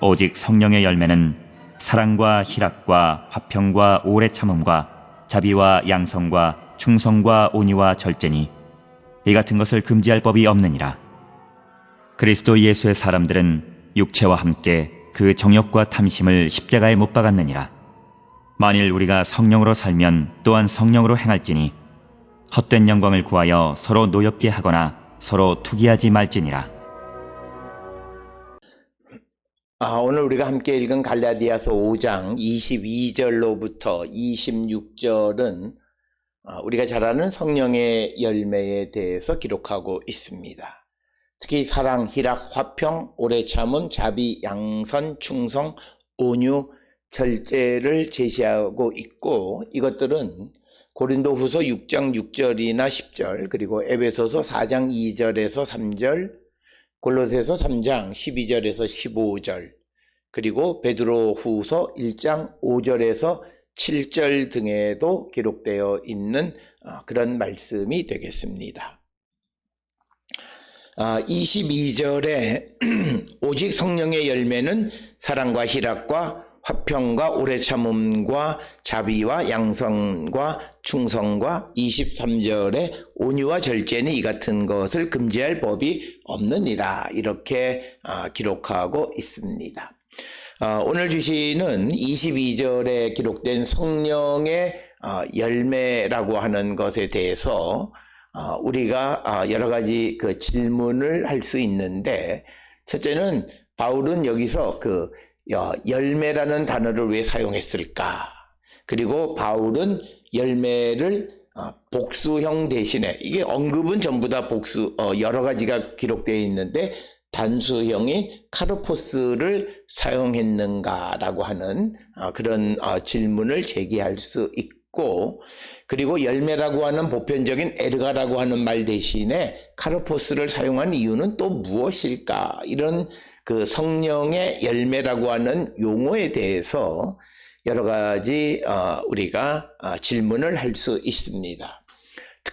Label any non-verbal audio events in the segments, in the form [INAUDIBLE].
오직 성령의 열매는 사랑과 희락과 화평과 오래 참음과 자비와 양성과 충성과 온유와 절제니 이 같은 것을 금지할 법이 없느니라. 그리스도 예수의 사람들은 육체와 함께 그 정욕과 탐심을 십자가에 못 박았느니라. 만일 우리가 성령으로 살면 또한 성령으로 행할지니 헛된 영광을 구하여 서로 노엽게 하거나 서로 투기하지 말지니라. 아, 오늘 우리가 함께 읽은 갈라디아서 5장 22절로부터 26절은 아, 우리가 잘 아는 성령의 열매에 대해서 기록하고 있습니다. 특히 사랑, 희락, 화평, 오래 참음, 자비, 양선, 충성, 온유, 절제를 제시하고 있고 이것들은 고린도 후서 6장 6절이나 10절 그리고 에베소서 4장 2절에서 3절 골로새서 3장 12절에서 15절 그리고 베드로 후서 1장 5절에서 7절 등에도 기록되어 있는 아, 그런 말씀이 되겠습니다. 22절에 [CLEARS THROAT] 오직 성령의 열매는 사랑과 희락과 화평과 오래 참음과 자비와 양성과 충성과 23절에 온유와 절제는 이 같은 것을 금지할 법이 없느니라 이렇게 아, 기록하고 있습니다. 아, 오늘 주시는 22절에 기록된 성령의 아, 열매라고 하는 것에 대해서 아, 우리가 여러 가지 그 질문을 할 수 있는데 첫째는 바울은 여기서 그 열매라는 단어를 왜 사용했을까? 그리고 바울은 열매를 복수형 대신에 이게 언급은 전부 다 복수 어, 여러 가지가 기록되어 있는데 단수형인 카르포스를 사용했는가라고 하는 어, 그런 어, 질문을 제기할 수 있고 그리고 열매라고 하는 보편적인 에르가라고 하는 말 대신에 카르포스를 사용한 이유는 또 무엇일까 이런 그 성령의 열매라고 하는 용어에 대해서 여러 가지 어, 우리가 질문을 할 수 있습니다.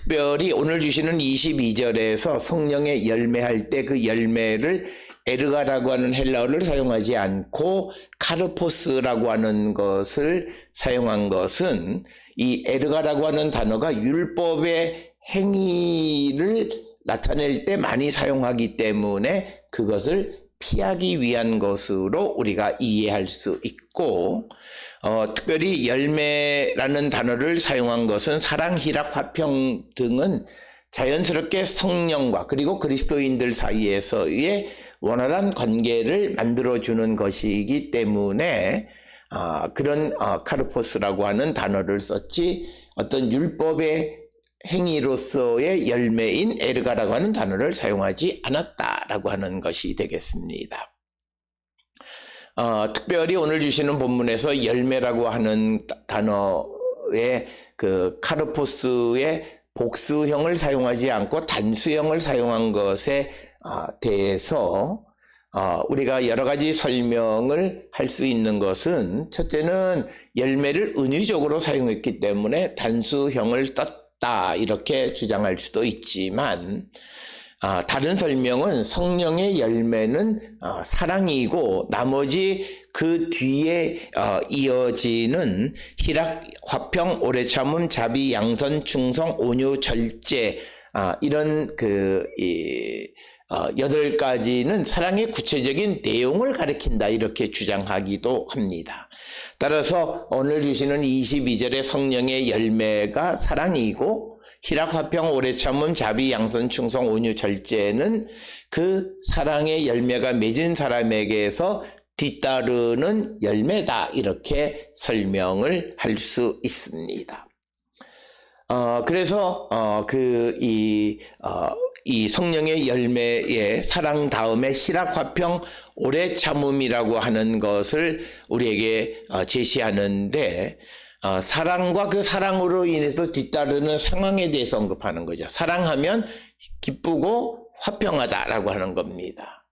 특별히 오늘 주시는 22절에서 성령의 열매할 때 그 열매를 에르가라고 하는 헬라어를 사용하지 않고 카르포스라고 하는 것을 사용한 것은 이 에르가라고 하는 단어가 율법의 행위를 나타낼 때 많이 사용하기 때문에 그것을 피하기 위한 것으로 우리가 이해할 수 있고 어, 특별히 열매라는 단어를 사용한 것은 사랑, 희락, 화평 등은 자연스럽게 성령과 그리고 그리스도인들 사이에서의 원활한 관계를 만들어주는 것이기 때문에 어, 그런 어, 카르포스라고 하는 단어를 썼지 어떤 율법의 행위로서의 열매인 에르가라고 하는 단어를 사용하지 않았다라고 하는 것이 되겠습니다. 어, 특별히 오늘 주시는 본문에서 열매라고 하는 단어의 그 카르포스의 복수형을 사용하지 않고 단수형을 사용한 것에 어, 대해서 어, 우리가 여러 가지 설명을 할 수 있는 것은 첫째는 열매를 은유적으로 사용했기 때문에 단수형을 떴 다 이렇게 주장할 수도 있지만 아, 다른 설명은 성령의 열매는 어, 사랑이고 나머지 그 뒤에 어, 이어지는 희락, 화평, 오래 참음, 자비, 양선, 충성, 온유, 절제 아, 이런 그 이, 어, 여덟 가지는 사랑의 구체적인 내용을 가리킨다 이렇게 주장하기도 합니다. 따라서 오늘 주시는 22절의 성령의 열매가 사랑이고 희락, 화평, 오래 참음, 자비, 양선, 충성, 온유, 절제는 그 사랑의 열매가 맺은 사람에게서 뒤따르는 열매다. 이렇게 설명을 할 수 있습니다. 어, 그래서, 어, 그, 이, 어, 이 성령의 열매의 사랑 다음에 희락, 화평, 오래 참음이라고 하는 것을 우리에게 어, 제시하는데, 어, 사랑과 그 사랑으로 인해서 뒤따르는 상황에 대해서 언급하는 거죠. 사랑하면 기쁘고 화평하다라고 하는 겁니다.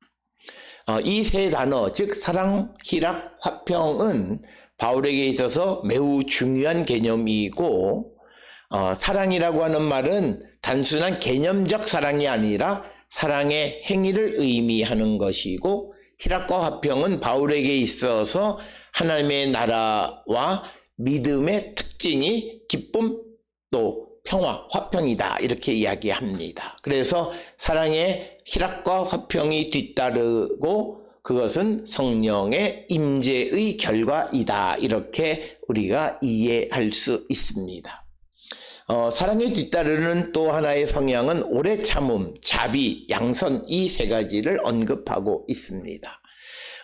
어, 이세 단어, 즉 사랑, 희락, 화평은 바울에게 있어서 매우 중요한 개념이고 어, 사랑이라고 하는 말은 단순한 개념적 사랑이 아니라 사랑의 행위를 의미하는 것이고 희락과 화평은 바울에게 있어서 하나님의 나라와 믿음의 특징이 기쁨 또 평화, 화평이다. 이렇게 이야기합니다. 그래서 사랑의 희락과 화평이 뒤따르고 그것은 성령의 임재의 결과이다. 이렇게 우리가 이해할 수 있습니다. 어, 사랑에 뒤따르는 또 하나의 성향은 오래 참음, 자비, 양선 이 세 가지를 언급하고 있습니다.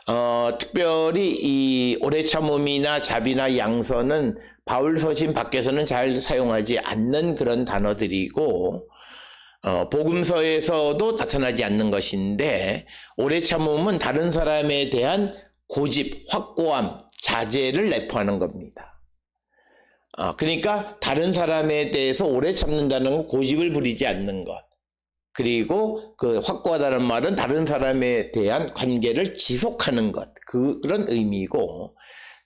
어, 특별히 이 오래 참음이나 자비나 양선은 바울 서신 밖에서는 잘 사용하지 않는 그런 단어들이고 어, 복음서에서도 나타나지 않는 것인데 오래 참음은 다른 사람에 대한 고집, 확고함, 자제를 내포하는 겁니다. 어, 그러니까 다른 사람에 대해서 오래 참는다는 건 고집을 부리지 않는 것. 그리고 그 확고하다는 말은 다른 사람에 대한 관계를 지속하는 것. 그, 그런 의미고,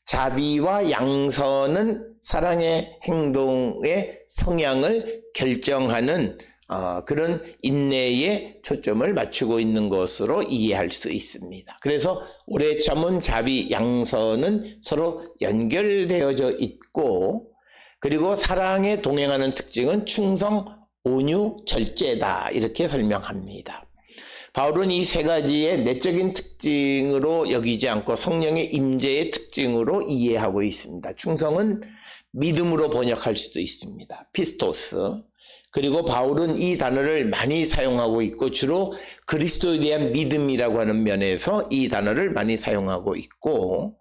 자비와 양선은 사랑의 행동의 성향을 결정하는 어, 그런 인내에 초점을 맞추고 있는 것으로 이해할 수 있습니다. 그래서 오래 참은 자비, 양선은 서로 연결되어져 있고, 그리고 사랑에 동행하는 특징은 충성, 온유, 절제다. 이렇게 설명합니다. 바울은 이 세 가지의 내적인 특징으로 여기지 않고 성령의 임재의 특징으로 이해하고 있습니다. 충성은 믿음으로 번역할 수도 있습니다. 피스토스. 그리고 바울은 이 단어를 많이 사용하고 있고 주로 그리스도에 대한 믿음이라고 하는 면에서 이 단어를 많이 사용하고 있고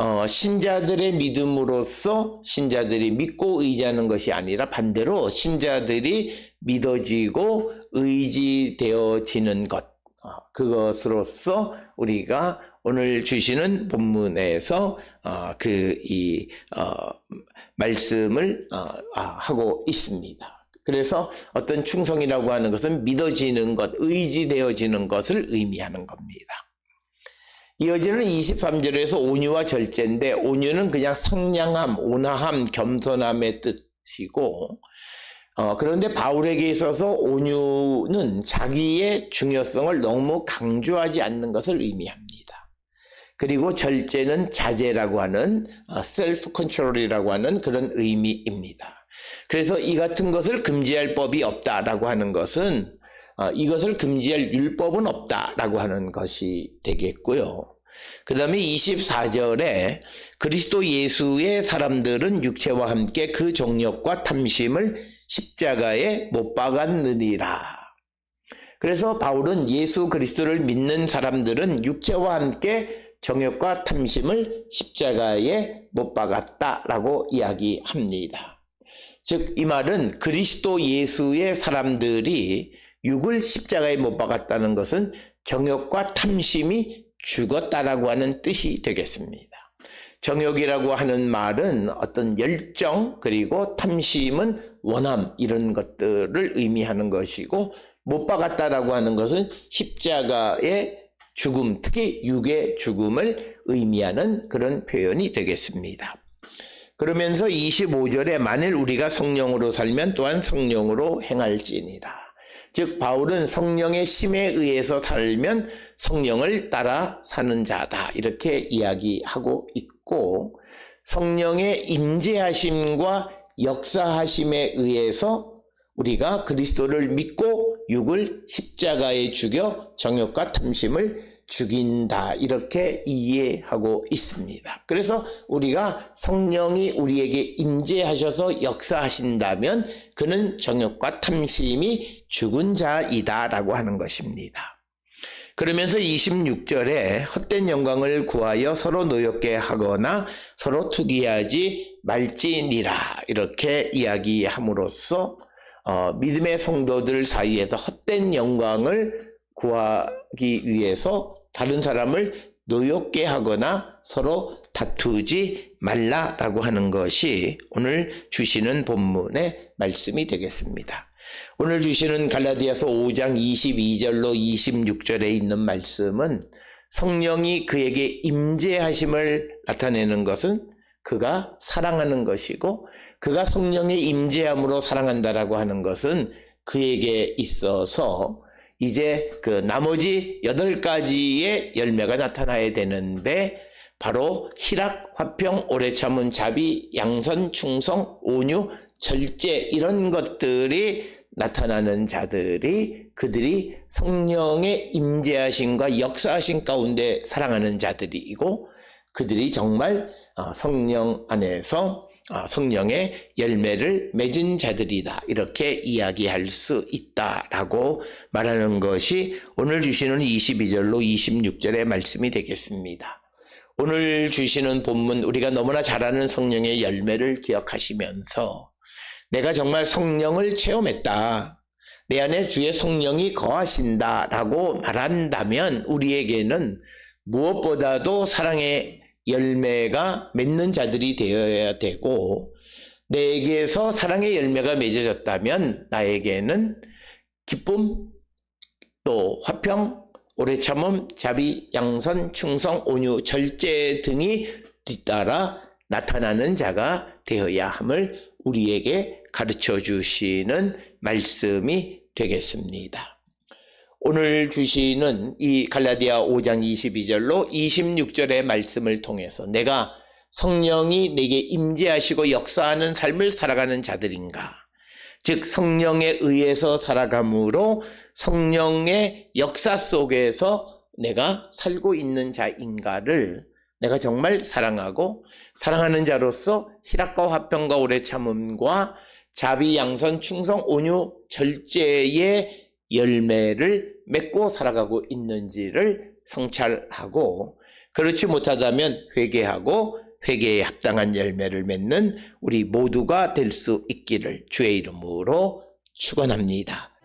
어, 신자들의 믿음으로써 신자들이 믿고 의지하는 것이 아니라 반대로 신자들이 믿어지고 의지되어지는 것 어, 그것으로서 우리가 오늘 주시는 본문에서 어, 그이 어, 말씀을 어, 아, 하고 있습니다. 그래서 어떤 충성이라고 하는 것은 믿어지는 것, 의지되어지는 것을 의미하는 겁니다. 이어지는 23절에서 온유와 절제인데 온유는 그냥 상냥함, 온화함, 겸손함의 뜻이고 어, 그런데 바울에게 있어서 온유는 자기의 중요성을 너무 강조하지 않는 것을 의미합니다. 그리고 절제는 자제라고 하는 셀프 컨트롤이라고 하는 그런 의미입니다. 그래서 이 같은 것을 금지할 법이 없다라고 하는 것은 어, 이것을 금지할 율법은 없다라고 하는 것이 되겠고요. 그 다음에 24절에 그리스도 예수의 사람들은 육체와 함께 그 정욕과 탐심을 십자가에 못 박았느니라. 그래서 바울은 예수 그리스도를 믿는 사람들은 육체와 함께 정욕과 탐심을 십자가에 못 박았다라고 이야기합니다. 즉, 이 말은 그리스도 예수의 사람들이 육을 십자가에 못 박았다는 것은 정욕과 탐심이 죽었다라고 하는 뜻이 되겠습니다. 정욕이라고 하는 말은 어떤 열정 그리고 탐심은 원함 이런 것들을 의미하는 것이고 못 박았다라고 하는 것은 십자가의 죽음 특히 육의 죽음을 의미하는 그런 표현이 되겠습니다. 그러면서 25절에 만일 우리가 성령으로 살면 또한 성령으로 행할지니라. 즉 바울은 성령의 심에 의해서 살면 성령을 따라 사는 자다. 이렇게 이야기하고 있고 성령의 임재하심과 역사하심에 의해서 우리가 그리스도를 믿고 육을 십자가에 죽여 정욕과 탐심을 죽인다 이렇게 이해하고 있습니다. 그래서 우리가 성령이 우리에게 임재하셔서 역사하신다면 그는 정욕과 탐심이 죽은 자이다 라고 하는 것입니다. 그러면서 26절에 헛된 영광을 구하여 서로 노엽게 하거나 서로 투기하지 말지니라 이렇게 이야기함으로써 어, 믿음의 성도들 사이에서 헛된 영광을 구하기 위해서 다른 사람을 노엽게 하거나 서로 다투지 말라라고 하는 것이 오늘 주시는 본문의 말씀이 되겠습니다. 오늘 주시는 갈라디아서 5장 22절로 26절에 있는 말씀은 성령이 그에게 임재하심을 나타내는 것은 그가 사랑하는 것이고 그가 성령의 임재함으로 사랑한다라고 하는 것은 그에게 있어서 이제 그 나머지 여덟 가지의 열매가 나타나야 되는데 바로 희락, 화평, 오래 참은 자비, 양선, 충성, 온유, 절제 이런 것들이 나타나는 자들이 그들이 성령의 임재하심과 역사하심 가운데 사랑하는 자들이고 그들이 정말 어, 성령 안에서 어, 성령의 열매를 맺은 자들이다. 이렇게 이야기할 수 있다라고 말하는 것이 오늘 주시는 22절로 26절의 말씀이 되겠습니다. 오늘 주시는 본문 우리가 너무나 잘 아는 성령의 열매를 기억하시면서 내가 정말 성령을 체험했다. 내 안에 주의 성령이 거하신다라고 말한다면 우리에게는 무엇보다도 사랑의 열매가 맺는 자들이 되어야 되고 내게서 사랑의 열매가 맺어졌다면 나에게는 기쁨 또 화평 오래 참음 자비 양선 충성 온유 절제 등이 뒤따라 나타나는 자가 되어야 함을 우리에게 가르쳐 주시는 말씀이 되겠습니다. 오늘 주시는 이 갈라디아 5장 22절로 26절의 말씀을 통해서 내가 성령이 내게 임재하시고 역사하는 삶을 살아가는 자들인가? 즉 성령에 의해서 살아감으로 성령의 역사 속에서 내가 살고 있는 자인가를 내가 정말 사랑하고 사랑하는 자로서 희락과 화평과 오래 참음과 자비 양선 충성 온유 절제의 열매를 맺고 살아가고 있는지를 성찰하고 그렇지 못하다면 회개하고 회개에 합당한 열매를 맺는 우리 모두가 될 수 있기를 주의 이름으로 축원합니다.